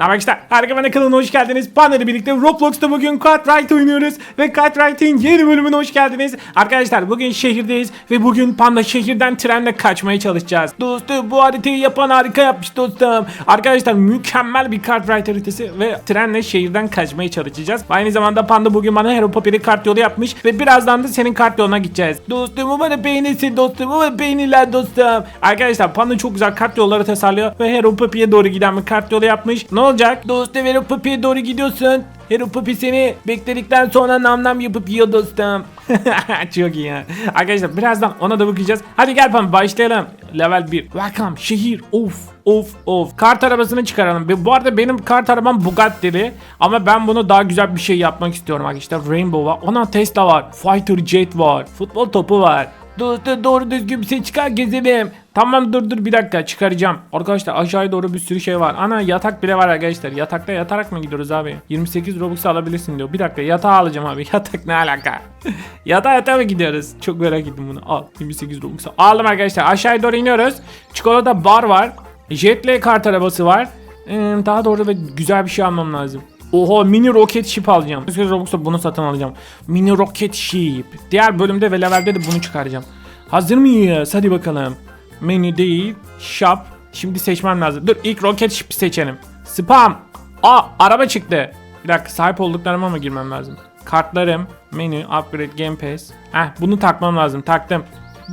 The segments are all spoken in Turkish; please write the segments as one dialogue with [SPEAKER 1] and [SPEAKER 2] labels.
[SPEAKER 1] Arkadaşlar harika bana kanalına hoş geldiniz. Panda ile birlikte Roblox'ta bugün Cartwright oynuyoruz. Ve Cartwright'in yeni bölümüne hoş geldiniz. Arkadaşlar bugün şehirdeyiz ve bugün Panda şehirden trenle kaçmaya çalışacağız. Dostum bu haritayı yapan harika yapmış dostum. Arkadaşlar mükemmel bir Cartwright haritası ve trenle şehirden kaçmaya çalışacağız. Aynı zamanda Panda bugün bana Hero Poppy'li kart yolu yapmış ve birazdan da senin kart yoluna gideceğiz. Dostum umarım beğenirsin dostum umarım beğenirler dostum. Arkadaşlar Panda çok güzel kart yolları tasarlıyor ve Hero Poppy'ye doğru giden bir kart yolu yapmış. Ne olacak? Dostum Hero Poppy'ye doğru gidiyorsun. Hero Poppy seni bekledikten sonra nam nam yapıp yiyor dostum. Çok iyi ya. Arkadaşlar birazdan ona da bakacağız. Hadi gel Pam başlayalım. Level 1. Welcome şehir. Of of of. Kart arabasını çıkaralım. Bu arada benim kart arabam Bugatti'li. Ama ben bunu daha güzel bir şey yapmak istiyorum arkadaşlar. Rainbow var. Ona Tesla var. Fighter Jet var. Futbol topu var. Dostum doğru düzgün bir şey çıkar gezelim. Tamam dur dur bir dakika çıkaracağım. Arkadaşlar aşağıya doğru bir sürü şey var. Ana yatak bile var arkadaşlar. Yatakta yatarak mı gidiyoruz abi? 28 Robux alabilirsin diyor. Bir dakika yatağı alacağım abi. Yatak ne alaka? yatağa yatağa mı gidiyoruz? Çok merak ettim bunu. Al 28 Robux aldım arkadaşlar. Aşağıya doğru iniyoruz. Çikolata bar var. Jetle kart arabası var. Ee, daha doğru ve güzel bir şey almam lazım. Oha mini roket ship alacağım. 100 Robux'ta bunu satın alacağım. Mini roket ship. Diğer bölümde ve levelde de bunu çıkaracağım. Hazır mıyız? Hadi bakalım. Menü değil. Shop. Şimdi seçmem lazım. Dur ilk roket ship seçelim. Spam. Aa araba çıktı. Bir dakika sahip olduklarıma mı girmem lazım? Kartlarım. Menü. Upgrade. Game Pass. Heh bunu takmam lazım. Taktım.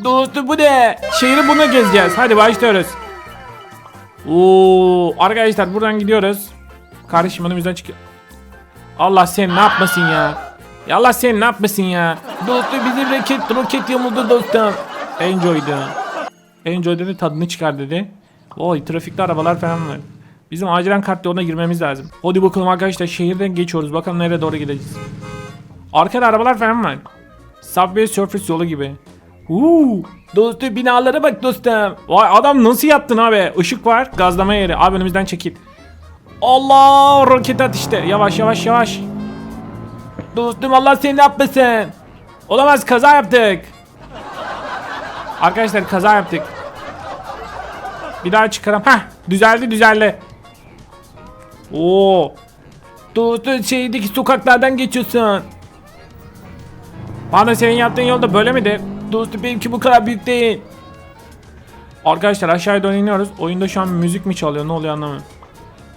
[SPEAKER 1] Dostum bu ne? Şehri bunu gezeceğiz. Hadi başlıyoruz. Oo arkadaşlar buradan gidiyoruz. Kardeşim önümüzden çıkıyor. Allah sen ne yapmasın ya? Ya Allah sen ne yapmasın ya? Dostum bizim roket roket yamuldu dostum. Enjoy'du. Enjoy dedi tadını çıkar dedi. Oy trafikte arabalar falan var. Bizim acilen kart yoluna girmemiz lazım. Hadi bakalım arkadaşlar şehirden geçiyoruz. Bakalım nereye doğru gideceğiz. Arkada arabalar falan var. Subway Surface yolu gibi. Uuu. Dostum binalara bak dostum. Vay adam nasıl yaptın abi? Işık var. Gazlama yeri. Abi önümüzden çekil. Allah roket at işte. Yavaş yavaş yavaş. Dostum Allah seni ne yapmasın. Olamaz kaza yaptık. Arkadaşlar kaza yaptık. Bir daha çıkarım. Hah düzeldi düzeldi. Oo. Dostum şeydeki sokaklardan geçiyorsun. Bana senin yaptığın yolda böyle midir? Dostum benimki bu kadar büyük değil. Arkadaşlar aşağıya doğru iniyoruz. Oyunda şu an müzik mi çalıyor ne oluyor anlamıyorum.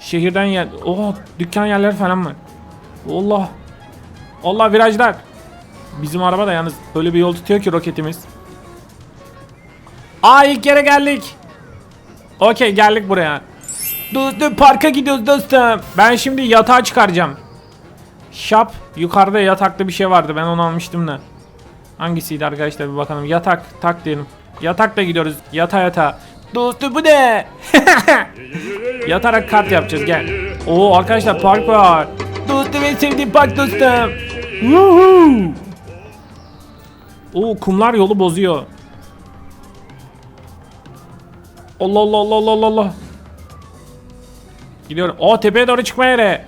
[SPEAKER 1] Şehirden yer... Oha dükkan yerleri falan var. Allah. Allah virajlar. Bizim araba da yalnız böyle bir yol tutuyor ki roketimiz. Aa ilk yere geldik. Okey geldik buraya. Dostum parka gidiyoruz dostum. Ben şimdi yatağı çıkaracağım. Shop yukarıda yatakta bir şey vardı ben onu almıştım da. Hangisiydi arkadaşlar bir bakalım. Yatak tak diyelim. Yatakla gidiyoruz. Yata yata. Dostum bu ne? Yatarak kart yapacağız gel. Oo arkadaşlar park var. Dostum en sevdiğim park dostum. Woohoo. Oo kumlar yolu bozuyor. Allah Allah Allah Allah Allah Allah. Gidiyorum. O tepeye doğru çıkma yere.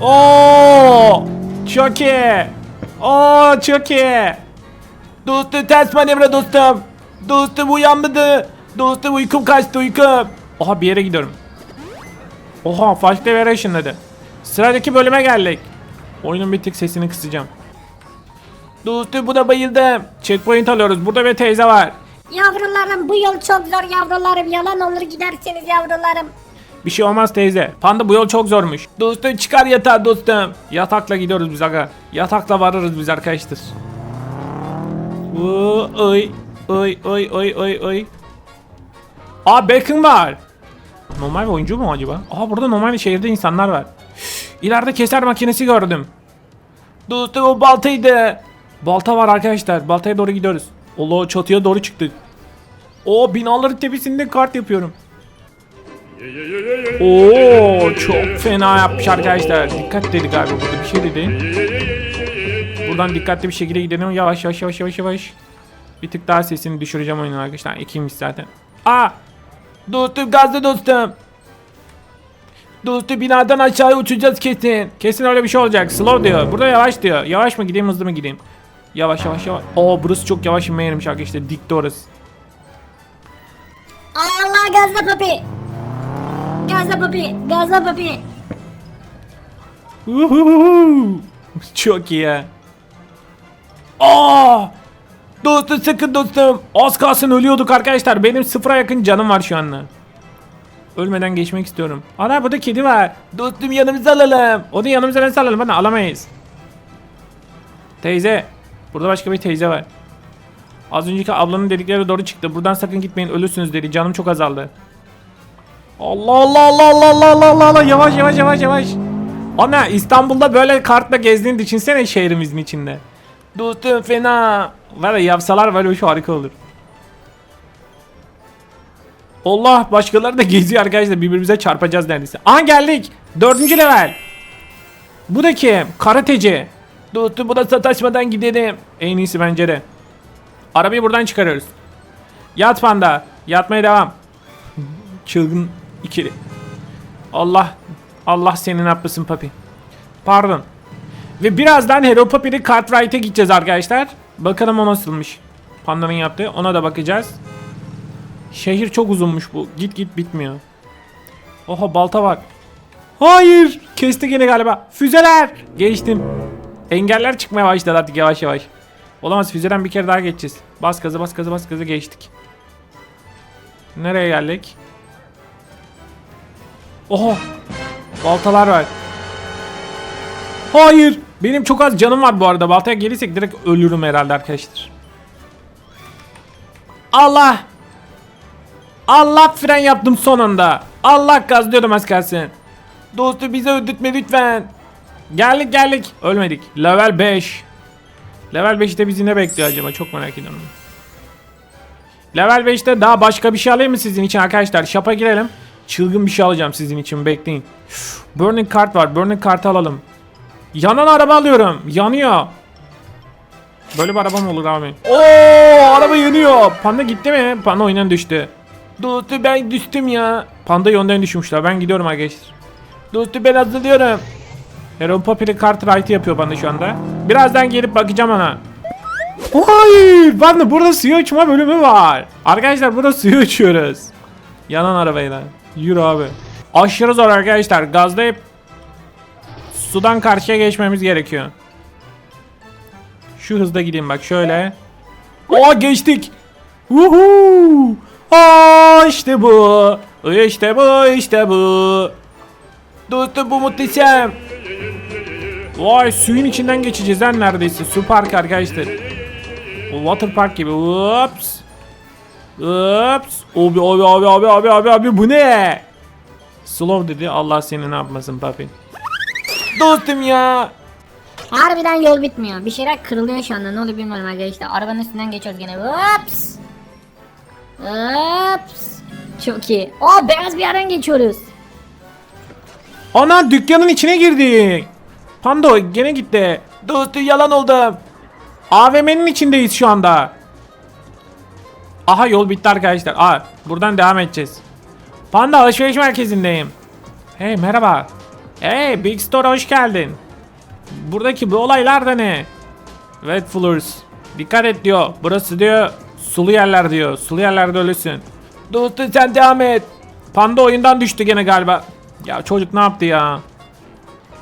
[SPEAKER 1] Oo! Çok iyi. Oo çok iyi. Dostum ters manevra dostum. Dostum uyanmadı. Dostum uykum kaçtı uykum. Oha bir yere gidiyorum. Oha farklı bir yere ışınladı. Sıradaki bölüme geldik. Oyunun bir tık sesini kısacağım. Dostum buna bayıldım. Checkpoint alıyoruz. Burada bir teyze var.
[SPEAKER 2] Yavrularım bu yol çok zor yavrularım yalan olur giderseniz yavrularım.
[SPEAKER 1] Bir şey olmaz teyze. Panda bu yol çok zormuş. Dostum çıkar yatağı dostum. Yatakla gidiyoruz biz aga. Yatakla varırız biz arkadaşlar. Oy oy oy oy oy oy. Aa Beckham var. Normal bir oyuncu mu acaba? Aa burada normal şehirde insanlar var. İleride keser makinesi gördüm. Dostum o baltaydı. Balta var arkadaşlar. Baltaya doğru gidiyoruz. Allah çatıya doğru çıktık. O binaların tepesinde kart yapıyorum. Oo çok fena yapmış arkadaşlar. Dikkat dedi galiba burada bir şey dedi. Buradan dikkatli bir şekilde gidelim. Yavaş yavaş yavaş yavaş yavaş. Bir tık daha sesini düşüreceğim oyunun arkadaşlar. İkiymiş zaten. Aa! Dostum gazlı dostum. Dostum binadan aşağıya uçacağız kesin. Kesin öyle bir şey olacak. Slow diyor. Burada yavaş diyor. Yavaş mı gideyim hızlı mı gideyim? Yavaş yavaş yavaş. Oo burası çok yavaş inmeye yermiş arkadaşlar. Dikti orası.
[SPEAKER 2] Allah gazla papi. Gazla papi. Gazla papi.
[SPEAKER 1] Uhuhu. Çok iyi ya. Aa! Dostum sakın dostum. Az kalsın ölüyorduk arkadaşlar. Benim sıfıra yakın canım var şu anda. Ölmeden geçmek istiyorum. Ana burada kedi var. Dostum yanımıza alalım. Onu yanımıza nasıl alalım? Bana alamayız. Teyze. Burada başka bir teyze var. Az önceki ablanın dedikleri doğru çıktı. Buradan sakın gitmeyin ölürsünüz dedi. Canım çok azaldı. Allah Allah Allah Allah Allah Allah Allah Allah yavaş yavaş yavaş yavaş. Ana İstanbul'da böyle kartla gezdiğini düşünsene şehrimizin içinde. Dostum fena. Var ya yapsalar böyle bir şey harika olur. Allah başkaları da geziyor arkadaşlar birbirimize çarpacağız neredeyse. Aha geldik. Dördüncü level. Bu da kim? Karateci. Dostum bu da sataşmadan gidelim. En iyisi bence de. Arabayı buradan çıkarıyoruz. Yat panda. Yatmaya devam. Çılgın ikili. Allah Allah senin yapmasın papi. Pardon. Ve birazdan Hero Papi'li Cartwright'e gideceğiz arkadaşlar. Bakalım o nasılmış. Panda'nın yaptığı. Ona da bakacağız. Şehir çok uzunmuş bu. Git git bitmiyor. Oha balta var. Hayır. Kesti gene galiba. Füzeler. Geçtim. Engeller çıkmaya başladı artık yavaş yavaş. Olamaz füzeden bir kere daha geçeceğiz. Bas gazı bas gazı bas gazı geçtik. Nereye geldik? Oha. Baltalar var. Hayır. Benim çok az canım var bu arada. Baltaya gelirsek direkt ölürüm herhalde arkadaşlar. Allah. Allah fren yaptım son anda. Allah gazlıyordum az kalsın. Dostu bize öldürtme lütfen. Geldik geldik. Ölmedik. Level 5. Level 5'te bizi ne bekliyor acaba? Çok merak ediyorum. Level 5'te daha başka bir şey alayım mı sizin için arkadaşlar? Shop'a girelim. Çılgın bir şey alacağım sizin için bekleyin. Burning kart var. Burning kartı alalım. Yanan araba alıyorum. Yanıyor. Böyle bir araba mı olur abi? Oo araba yanıyor. Panda gitti mi? Panda oyundan düştü. Dostu ben düştüm ya. Panda yönden düşmüşler. Ben gidiyorum arkadaşlar. Dostu ben hazırlıyorum. Hero Poppy'li kart right'ı yapıyor Panda şu anda. Birazdan gelip bakacağım ona. Hayır! Panda burada suya uçma bölümü var. Arkadaşlar burada suya uçuyoruz. Yanan arabayla. Yürü abi. Aşırı zor arkadaşlar. Gazlayıp sudan karşıya geçmemiz gerekiyor. Şu hızda gideyim bak şöyle. Aa geçtik. Uhu. Aa işte bu. İşte bu işte bu. Dostum bu muhteşem. Vay suyun içinden geçeceğiz lan neredeyse. Su park arkadaşlar. O water park gibi. Ups. Ups. Abi abi abi abi abi abi abi bu ne? Slow dedi. Allah seni ne yapmasın papi. Dostum ya.
[SPEAKER 2] Harbiden yol bitmiyor. Bir şeyler kırılıyor şu anda. Ne oluyor bilmiyorum arkadaşlar. Arabanın üstünden geçiyoruz gene. Ups. Ups. Çok iyi. Aa beyaz bir yerden geçiyoruz.
[SPEAKER 1] Ana dükkanın içine girdik. Pando gene gitti. Dostum yalan oldu. AVM'nin içindeyiz şu anda. Aha yol bitti arkadaşlar. Aa buradan devam edeceğiz. Panda alışveriş merkezindeyim. Hey merhaba. Hey Big Store hoş geldin. Buradaki bu olaylar da ne? Wet floors. Dikkat et diyor. Burası diyor sulu yerler diyor. Sulu yerlerde ölüsün. Dostum sen devam et. Panda oyundan düştü gene galiba. Ya çocuk ne yaptı ya?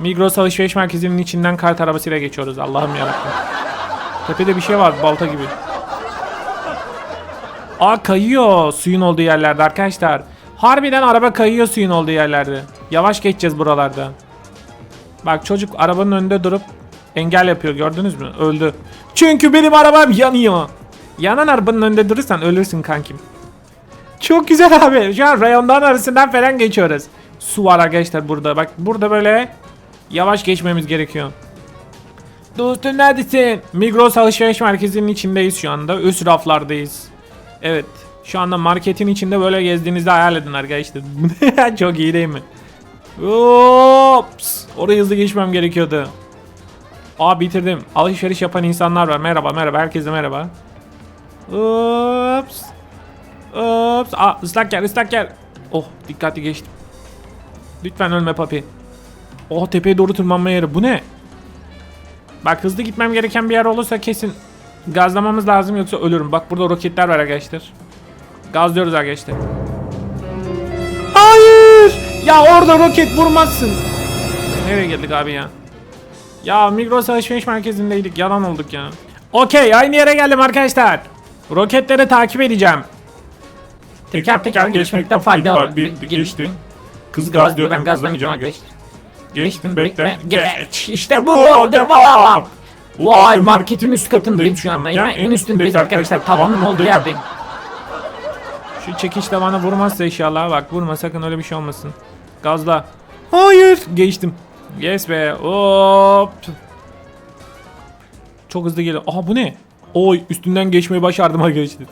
[SPEAKER 1] Migros alışveriş merkezinin içinden kart arabasıyla geçiyoruz. Allah'ım yarabbim. Tepede bir şey var balta gibi. Aa kayıyor suyun olduğu yerlerde arkadaşlar. Harbiden araba kayıyor suyun olduğu yerlerde. Yavaş geçeceğiz buralarda. Bak çocuk arabanın önünde durup engel yapıyor gördünüz mü? Öldü. Çünkü benim arabam yanıyor. Yanan arabanın önünde durursan ölürsün kankim. Çok güzel abi. Şu an rayondan arasından falan geçiyoruz. Su var arkadaşlar burada. Bak burada böyle yavaş geçmemiz gerekiyor. Dostum neredesin? Migros alışveriş merkezinin içindeyiz şu anda. Üst raflardayız. Evet. Şu anda marketin içinde böyle gezdiğinizde hayal edin arkadaşlar. Çok iyi değil mi? Ops. Oraya hızlı geçmem gerekiyordu. Aa bitirdim. Alışveriş yapan insanlar var. Merhaba merhaba. Herkese merhaba. Ops. Ops. Aa ıslak yer ıslak yer. Oh dikkatli geçtim. Lütfen ölme papi. Oh tepeye doğru tırmanma yeri. Bu ne? Bak hızlı gitmem gereken bir yer olursa kesin gazlamamız lazım yoksa ölürüm. Bak burada roketler var arkadaşlar. Gazlıyoruz arkadaşlar. Hayır! Ya orada roket vurmazsın. Nereye geldik abi ya? Ya Migros alışveriş merkezindeydik. Yalan olduk ya. Okey aynı yere geldim arkadaşlar. Roketleri takip edeceğim.
[SPEAKER 3] Teker teker geçmekte fayda var. Bir, geçtin. Kız gaz diyor ben gazlamayacağım geç. Bekle. Geç. İşte bu oldu. Vay marketin üst katındayım şu anda. Ya en üstündeyiz arkadaşlar. Tavanın olduğu yerdeyim.
[SPEAKER 1] Şu çekiç de bana vurmazsa inşallah. Bak vurma sakın öyle bir şey olmasın. Gazla. Hayır. Geçtim. Yes be. Hop. Çok hızlı geliyor. Aha bu ne? Oy üstünden geçmeyi başardım arkadaşlar.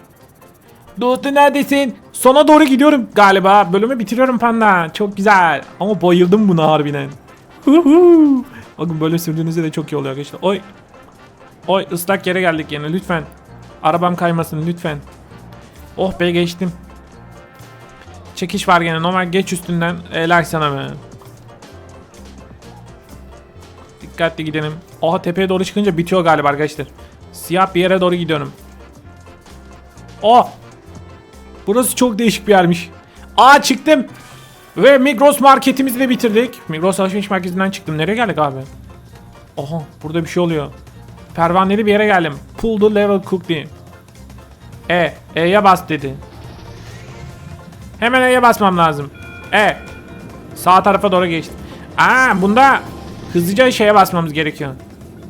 [SPEAKER 1] Dostum neredesin? Sona doğru gidiyorum galiba. Bölümü bitiriyorum panda. Çok güzel. Ama bayıldım buna harbiden. Bakın böyle sürdüğünüzde de çok iyi oluyor arkadaşlar. Oy. Oy ıslak yere geldik yine lütfen. Arabam kaymasın lütfen. Oh be geçtim. Çekiş var gene normal geç üstünden. Helal sana be. Dikkatli gidelim. Oha tepeye doğru çıkınca bitiyor galiba arkadaşlar. Siyah bir yere doğru gidiyorum. Oh! Burası çok değişik bir yermiş. Aa çıktım. Ve Migros marketimizi de bitirdik. Migros alışveriş merkezinden çıktım. Nereye geldik abi? Oha burada bir şey oluyor. Pervaneli bir yere geldim. Pull the level diye. E, E'ye bas dedi. Hemen E'ye basmam lazım. E. Sağ tarafa doğru geçtim. Aa, bunda hızlıca şeye basmamız gerekiyor.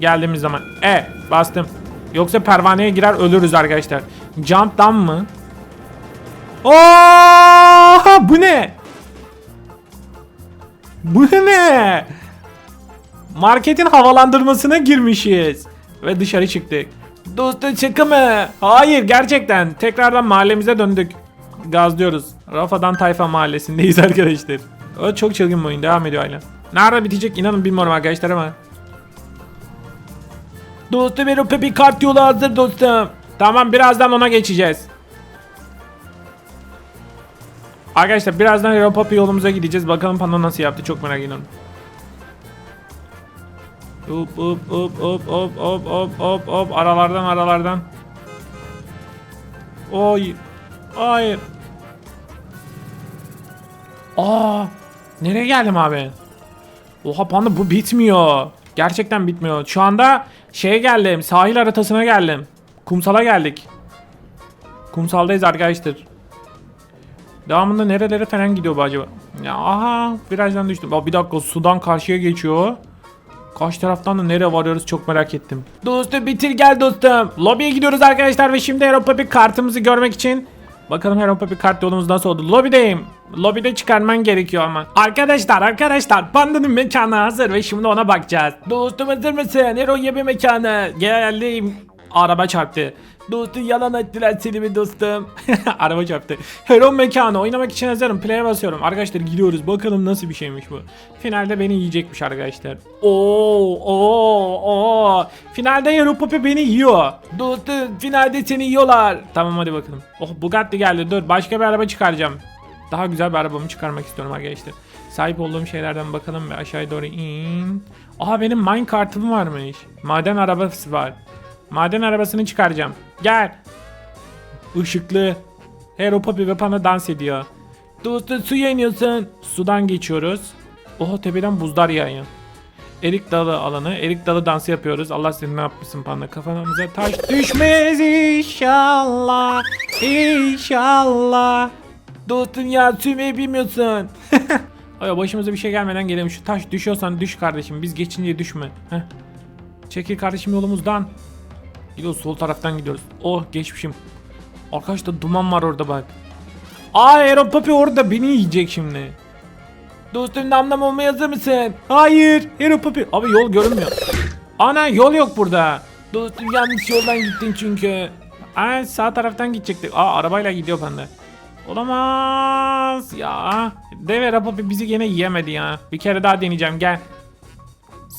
[SPEAKER 1] Geldiğimiz zaman. E, bastım. Yoksa pervaneye girer ölürüz arkadaşlar. Jump down mı? Oo, bu ne? Bu ne? Marketin havalandırmasına girmişiz. Ve dışarı çıktık. Dostum şaka mı? Hayır gerçekten. Tekrardan mahallemize döndük. Gazlıyoruz. Rafadan Tayfa mahallesindeyiz arkadaşlar. O çok çılgın oyun. Devam ediyor hala. Nerede bitecek inanın bilmiyorum arkadaşlar ama. Dostum Europa bir kart yolu hazır dostum. Tamam birazdan ona geçeceğiz. Arkadaşlar birazdan Europa yolumuza gideceğiz. Bakalım Panda nasıl yaptı çok merak ediyorum. Hop hop hop hop hop hop hop hop hop aralardan aralardan. Oy. Hayır. Aa, nereye geldim abi? Oha panda bu bitmiyor. Gerçekten bitmiyor. Şu anda şeye geldim. Sahil haritasına geldim. Kumsala geldik. Kumsaldayız arkadaşlar. Devamında nerelere falan gidiyor bu acaba? Ya aha virajdan düştüm. Bir dakika sudan karşıya geçiyor. Karşı taraftan da nereye varıyoruz çok merak ettim. Dostum bitir gel dostum. Lobiye gidiyoruz arkadaşlar ve şimdi Europa bir kartımızı görmek için Bakalım Europa bir kart yolumuz nasıl oldu. Lobideyim. Lobide çıkarman gerekiyor ama. Arkadaşlar arkadaşlar pandanın mekanı hazır ve şimdi ona bakacağız. Dostum hazır mısın? Hero'ya bir mekanı. Geldim. Araba çarptı. Dostum yalan ettiler seni mi dostum? Araba çarptı. Hero mekanı oynamak için hazırım. Play'e basıyorum. Arkadaşlar gidiyoruz. Bakalım nasıl bir şeymiş bu. Finalde beni yiyecekmiş arkadaşlar. Oo oo oo. Finalde Hero Poppy beni yiyor. Dostum finalde seni yiyorlar. Tamam hadi bakalım. Oh Bugatti geldi. Dur başka bir araba çıkaracağım. Daha güzel bir arabamı çıkarmak istiyorum arkadaşlar. Sahip olduğum şeylerden bakalım ve aşağıya doğru in. Aha benim mine kartım varmış. Maden arabası var. Maden arabasını çıkaracağım. Gel. Işıklı. Hero Poppy ve Panda dans ediyor. Dostum suya iniyorsun. Sudan geçiyoruz. Oha tepeden buzlar yağıyor. Erik dalı alanı. Erik dalı dansı yapıyoruz. Allah seni ne yapmışsın panda. Kafamıza taş düşmez inşallah. İnşallah. Dostum ya sürmeyi bilmiyorsun. Ay başımıza bir şey gelmeden gelelim. Şu taş düşüyorsan düş kardeşim. Biz geçince düşme. Heh. Çekil kardeşim yolumuzdan. Gidiyoruz sol taraftan gidiyoruz. Oh geçmişim. Arkadaşlar duman var orada bak. Aa Aero Papi orada beni yiyecek şimdi. Dostum damlam olmaya hazır mısın? Hayır. Aero Papi. Abi yol görünmüyor. Ana yol yok burada. Dostum yanlış yoldan gittin çünkü. Aa sağ taraftan gidecektik. Aa arabayla gidiyor bende. Olamaz ya. Dev Aero Papi bizi gene yiyemedi ya. Bir kere daha deneyeceğim gel.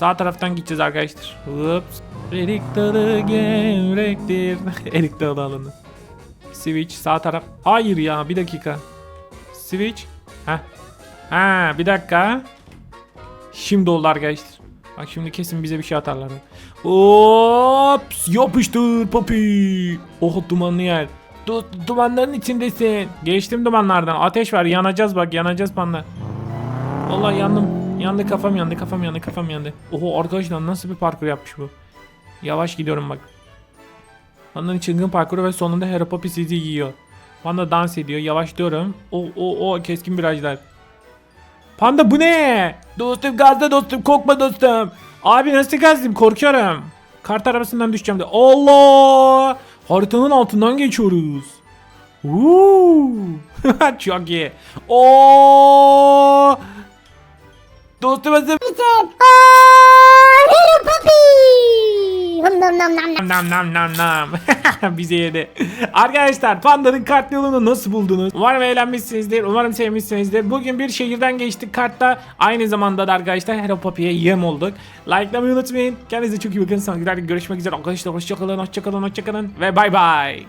[SPEAKER 1] Sağ taraftan gideceğiz arkadaşlar. Ups. Erik dalı gevrektir. Erik dalı alanı. Switch sağ taraf. Hayır ya bir dakika. Switch. Ha. Ha bir dakika. Şimdi oldu arkadaşlar. Bak şimdi kesin bize bir şey atarlar. Ops yapıştır papi. Oh dumanlı yer. Du dumanların içindesin. Geçtim dumanlardan. Ateş var yanacağız bak yanacağız panda. Vallahi yandım. Yandı kafam yandı kafam yandı kafam yandı. Oho arkadaşlar nasıl bir parkur yapmış bu. Yavaş gidiyorum bak. Panda'nın çılgın parkuru ve sonunda Hero Poppy sizi yiyor. Panda dans ediyor. Yavaşlıyorum. O o o keskin virajlar. Panda bu ne? Dostum gazda dostum korkma dostum. Abi nasıl gazlayayım korkuyorum. Kart arabasından düşeceğim de. Allah! Haritanın altından geçiyoruz. Woo! Çok iyi. Oo! Dostum nasıl?
[SPEAKER 2] Hello puppy. Hım nam nam nam nam.
[SPEAKER 1] Nam nam nam nam. Bize yedi. Arkadaşlar Panda'nın kart yolunu nasıl buldunuz? Umarım eğlenmişsinizdir. Umarım sevmişsinizdir. Bugün bir şehirden geçtik kartta. Aynı zamanda da arkadaşlar Hero Poppy'ye yem olduk. Like'lamayı unutmayın. Kendinize çok iyi bakın. Sonraki görüşmek üzere. Arkadaşlar hoşçakalın, hoşçakalın, hoşçakalın. Ve bay bay.